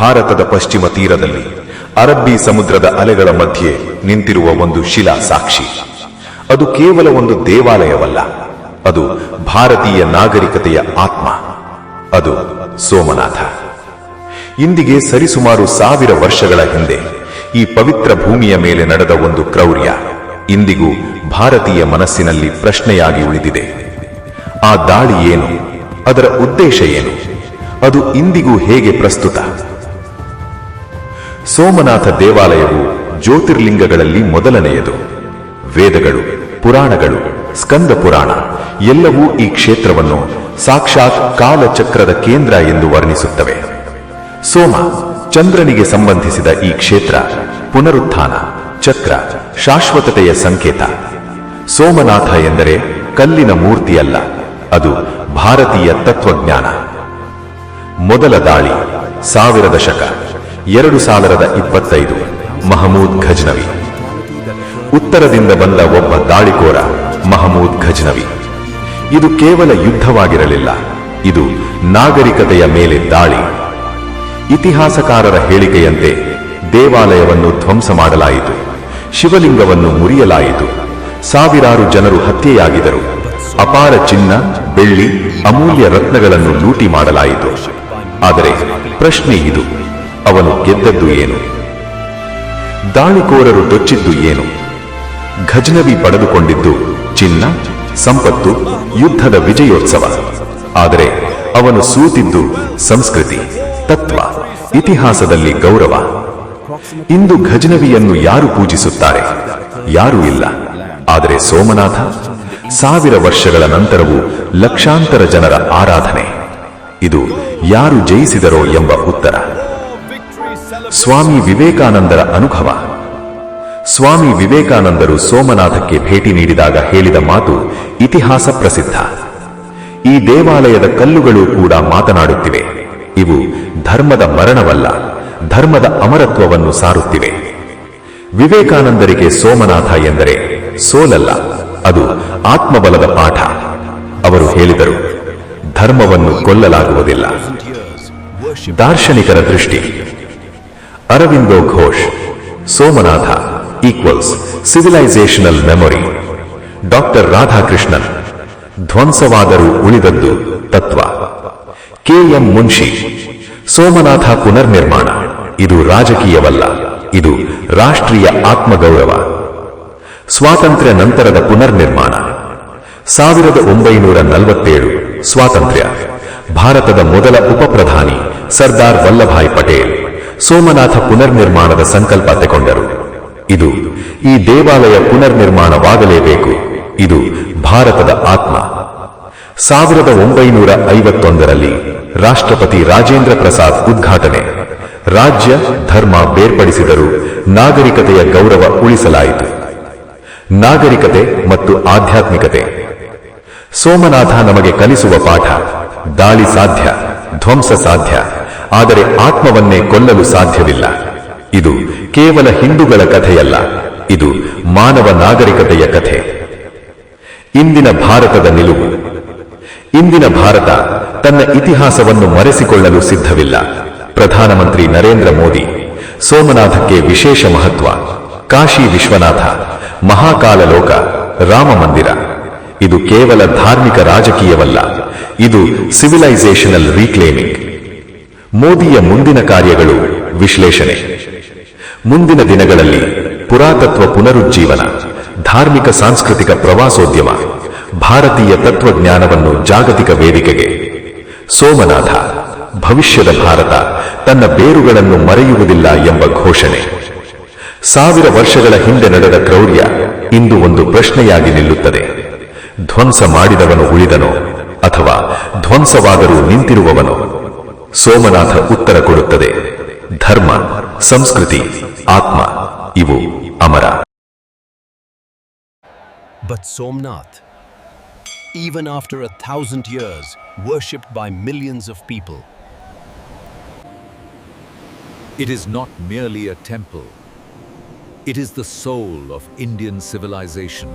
ಭಾರತದ ಪಶ್ಚಿಮ ತೀರದಲ್ಲಿ ಅರಬ್ಬಿ ಸಮುದ್ರದ ಅಲೆಗಳ ಮಧ್ಯೆ ನಿಂತಿರುವ ಒಂದು ಶಿಲಾ ಸಾಕ್ಷಿ. ಅದು ಕೇವಲ ಒಂದು ದೇವಾಲಯವಲ್ಲ, ಅದು ಭಾರತೀಯ ನಾಗರಿಕತೆಯ ಆತ್ಮ, ಅದು ಸೋಮನಾಥ. ಇಂದಿಗೆ ಸರಿಸುಮಾರು ಸಾವಿರ ವರ್ಷಗಳ ಹಿಂದೆ ಈ ಪವಿತ್ರ ಭೂಮಿಯ ಮೇಲೆ ನಡೆದ ಒಂದು ಕ್ರೌರ್ಯ ಇಂದಿಗೂ ಭಾರತೀಯ ಮನಸ್ಸಿನಲ್ಲಿ ಪ್ರಶ್ನೆಯಾಗಿ ಉಳಿದಿದೆ. ಆ ದಾಳಿ ಏನು? ಅದರ ಉದ್ದೇಶ ಏನು? ಅದು ಇಂದಿಗೂ ಹೇಗೆ ಪ್ರಸ್ತುತ? ಸೋಮನಾಥ ದೇವಾಲಯವು ಜ್ಯೋತಿರ್ಲಿಂಗಗಳಲ್ಲಿ ಮೊದಲನೆಯದು. ವೇದಗಳು, ಪುರಾಣಗಳು, ಸ್ಕಂದ ಪುರಾಣ, ಎಲ್ಲವೂ ಈ ಕ್ಷೇತ್ರವನ್ನು ಸಾಕ್ಷಾತ್ ಕಾಲಚಕ್ರದ ಕೇಂದ್ರ ಎಂದು ವರ್ಣಿಸುತ್ತವೆ. ಸೋಮ, ಚಂದ್ರನಿಗೆ ಸಂಬಂಧಿಸಿದ ಈ ಕ್ಷೇತ್ರ, ಪುನರುತ್ಥಾನ, ಚಕ್ರ, ಶಾಶ್ವತತೆಯ ಸಂಕೇತ. ಸೋಮನಾಥ ಎಂದರೆ ಕಲ್ಲಿನ ಮೂರ್ತಿಯಲ್ಲ, ಅದು ಭಾರತೀಯ ತತ್ವಜ್ಞಾನ. ಮೊದಲ ದಾಳಿ, ಸಾವಿರ ದಶಕ. ಎರಡು ಸಾವಿರದ ಇಪ್ಪತ್ತೈದು, ಮಹಮೂದ್ ಘಜ್ನವಿ ಉತ್ತರದಿಂದ ಬಂದ ಒಬ್ಬ ದಾಳಿಕೋರ ಮಹಮೂದ್ ಘಜ್ನವಿ ಇದು ಕೇವಲ ಯುದ್ಧವಾಗಿರಲಿಲ್ಲ, ಇದು ನಾಗರಿಕತೆಯ ಮೇಲೆ ದಾಳಿ. ಇತಿಹಾಸಕಾರರ ಹೇಳಿಕೆಯಂತೆ ದೇವಾಲಯವನ್ನು ಧ್ವಂಸ ಮಾಡಲಾಯಿತು, ಶಿವಲಿಂಗವನ್ನು ಮುರಿಯಲಾಯಿತು, ಸಾವಿರಾರು ಜನರು ಹತ್ಯೆಯಾಗಿದರು ಅಪಾರ ಚಿನ್ನ, ಬೆಳ್ಳಿ, ಅಮೂಲ್ಯ ರತ್ನಗಳನ್ನು ಲೂಟಿ ಮಾಡಲಾಯಿತು. ಆದರೆ ಪ್ರಶ್ನೆ ಇದು ಅವನು ಗೆದ್ದದ್ದು ಏನು? ದಾಳಿಕೋರರು ದೊಚ್ಚಿದ್ದು ಏನು? ಘಜ್ನವಿ ಪಡೆದುಕೊಂಡಿದ್ದು ಚಿನ್ನ, ಸಂಪತ್ತು, ಯುದ್ಧದ ವಿಜಯೋತ್ಸವ. ಆದರೆ ಅವನು ಸೂತಿದ್ದು ಸಂಸ್ಕೃತಿ, ತತ್ವ, ಇತಿಹಾಸದಲ್ಲಿ ಗೌರವ. ಇಂದು ಘಜ್ನವಿಯನ್ನು ಯಾರು ಪೂಜಿಸುತ್ತಾರೆ? ಯಾರೂ ಇಲ್ಲ. ಆದರೆ ಸೋಮನಾಥ, ಸಾವಿರ ವರ್ಷಗಳ ನಂತರವೂ ಲಕ್ಷಾಂತರ ಜನರ ಆರಾಧನೆ. ಇದು ಯಾರು ಜಯಿಸಿದರೋ ಎಂಬ ಉತ್ತರ. ಸ್ವಾಮಿ ವಿವೇಕಾನಂದರ ಅನುಭವ. ಸ್ವಾಮಿ ವಿವೇಕಾನಂದರು ಸೋಮನಾಥಕ್ಕೆ ಭೇಟಿ ನೀಡಿದಾಗ ಹೇಳಿದ ಮಾತು ಇತಿಹಾಸ ಪ್ರಸಿದ್ಧ. ಈ ದೇವಾಲಯದ ಕಲ್ಲುಗಳು ಕೂಡ ಮಾತನಾಡುತ್ತಿವೆ. ಇವು ಧರ್ಮದ ಮರಣವಲ್ಲ, ಧರ್ಮದ ಅಮರತ್ವವನ್ನು ಸಾರುತ್ತಿವೆ. ವಿವೇಕಾನಂದರಿಗೆ ಸೋಮನಾಥ ಎಂದರೆ ಸೋಲಲ್ಲ, ಅದು ಆತ್ಮಬಲದ ಪಾಠ. ಅವರು ಹೇಳಿದರು, ಧರ್ಮವನ್ನು ಕೊಲ್ಲಲಾಗುವುದಿಲ್ಲ. ದಾರ್ಶನಿಕರ ದೃಷ್ಟಿ Aurobindo Ghosh, Somnath equals civilisational memory doctor Radhakrishnan ಧ್ವಂಸವಾದರೂ ಉಳಿದದ್ದು ತತ್ವ. ಕೆಎಂ ಮುನ್ಷಿ, ಸೋಮನಾಥ ಪುನರ್ನಿರ್ಮಾಣ. ಇದು ರಾಜಕೀಯವಲ್ಲ, ಇದು ರಾಷ್ಟ್ರೀಯ ಆತ್ಮಗೌರವ. ಸ್ವಾತಂತ್ರ್ಯ ನಂತರದ ಪುನರ್ನಿರ್ಮಾಣ. ಸಾವಿರದ ಒಂಬೈನೂರ ನಲವತ್ತೇಳು, ಸ್ವಾತಂತ್ರ್ಯ. ಭಾರತದ ಮೊದಲ ಉಪಪ್ರಧಾನಿ, ಸರ್ದಾರ್ ವಲ್ಲಭಾಯ್ ಪಟೇಲ್. ಸೋಮನಾಥ ಪುನರ್ನಿರ್ಮಾಣದ ಸಂಕಲ್ಪ ತೆಗೊಂಡರು ಇದು ಈ ದೇವಾಲಯ ಪುನರ್ನಿರ್ಮಾಣವಾಗಲೇಬೇಕು. ಇದು ಭಾರತದ ಆತ್ಮ. ಸಾವಿರದ ಒಂಬೈನೂರ ಐವತ್ತೊಂದರಲ್ಲಿ ರಾಷ್ಟ್ರಪತಿ ರಾಜೇಂದ್ರ ಪ್ರಸಾದ್ ಉದ್ಘಾಟನೆ. ರಾಜ್ಯ, ಧರ್ಮ ಬೇರ್ಪಡಿಸಿದರೂ ನಾಗರಿಕತೆಯ ಗೌರವ ಉಳಿಸಲಾಯಿತು. ನಾಗರಿಕತೆ ಮತ್ತು ಆಧ್ಯಾತ್ಮಿಕತೆ. ಸೋಮನಾಥ ನಮಗೆ ಕಲಿಸುವ ಪಾಠ ದಾಳಿ ಸಾಧ್ಯ. ಧ್ವಂಸ ಸಾಧ್ಯ ಆದರೆ ಆತ್ಮವನ್ನೇ ಕೊಲ್ಲಲು ಸಾಧ್ಯವಿಲ್ಲ. ಇದು ಕೇವಲ ಹಿಂದೂಗಳ ಕಥೆಯಲ್ಲ. ಇದು ಮಾನವ ನಾಗರಿಕತೆಯ ಕಥೆ. ಇಂದಿನ ಭಾರತದ ನಿಲುವು. ಇಂದಿನ ಭಾರತ ತನ್ನ ಇತಿಹಾಸವನ್ನು ಮರೆಸಿಕೊಳ್ಳಲು ಸಿದ್ಧವಿಲ್ಲ. ಪ್ರಧಾನಮಂತ್ರಿ ನರೇಂದ್ರ ಮೋದಿ, ಸೋಮನಾಥಕ್ಕೆ ವಿಶೇಷ ಮಹತ್ವ. ಕಾಶಿ ವಿಶ್ವನಾಥ ಮಹಾಕಾಲ ಲೋಕ ರಾಮ ಮಂದಿರ ಇದು ಕೇವಲ ಧಾರ್ಮಿಕ ರಾಜಕೀಯವಲ್ಲ, ಇದು ಸಿವಿಲೈಸೇಷನಲ್ ರೀಕ್ಲೇಮಿಂಗ್ ಮೋದಿಯ ಮುಂದಿನ ಕಾರ್ಯಗಳು ವಿಶ್ಲೇಷಣೆ. ಮುಂದಿನ ದಿನಗಳಲ್ಲಿ ಪುರಾತತ್ವ ಪುನರುಜ್ಜೀವನ, ಧಾರ್ಮಿಕ ಸಾಂಸ್ಕೃತಿಕ ಪ್ರವಾಸೋದ್ಯಮ, ಭಾರತೀಯ ತತ್ವಜ್ಞಾನವನ್ನು ಜಾಗತಿಕ ವೇದಿಕೆಗೆ. ಸೋಮನಾಥ, ಭವಿಷ್ಯದ ಭಾರತ ತನ್ನ ಬೇರುಗಳನ್ನು ಮರೆಯುವುದಿಲ್ಲ ಎಂಬ ಘೋಷಣೆ. ಸಾವಿರ ವರ್ಷಗಳ ಹಿಂದೆ ನಡೆದ ಕ್ರೌರ್ಯ ಇಂದು ಒಂದು ಪ್ರಶ್ನೆಯಾಗಿ ನಿಲ್ಲುತ್ತದೆ. ಧ್ವಂಸ ಮಾಡಿದವನು ಉಳಿದನೋ ಅಥವಾ ಧ್ವಂಸವಾದರೂ ನಿಂತಿರುವವನು ಸೋಮನಾಥ ಉತ್ತರ ಕೊಡುತ್ತದೆ ಧರ್ಮ ಸಂಸ್ಕೃತಿ ಆತ್ಮ ಇವು ಅಮರ But Somnath, even after a thousand years, worshipped by millions of people, It is not merely a temple. It is the soul of Indian civilization.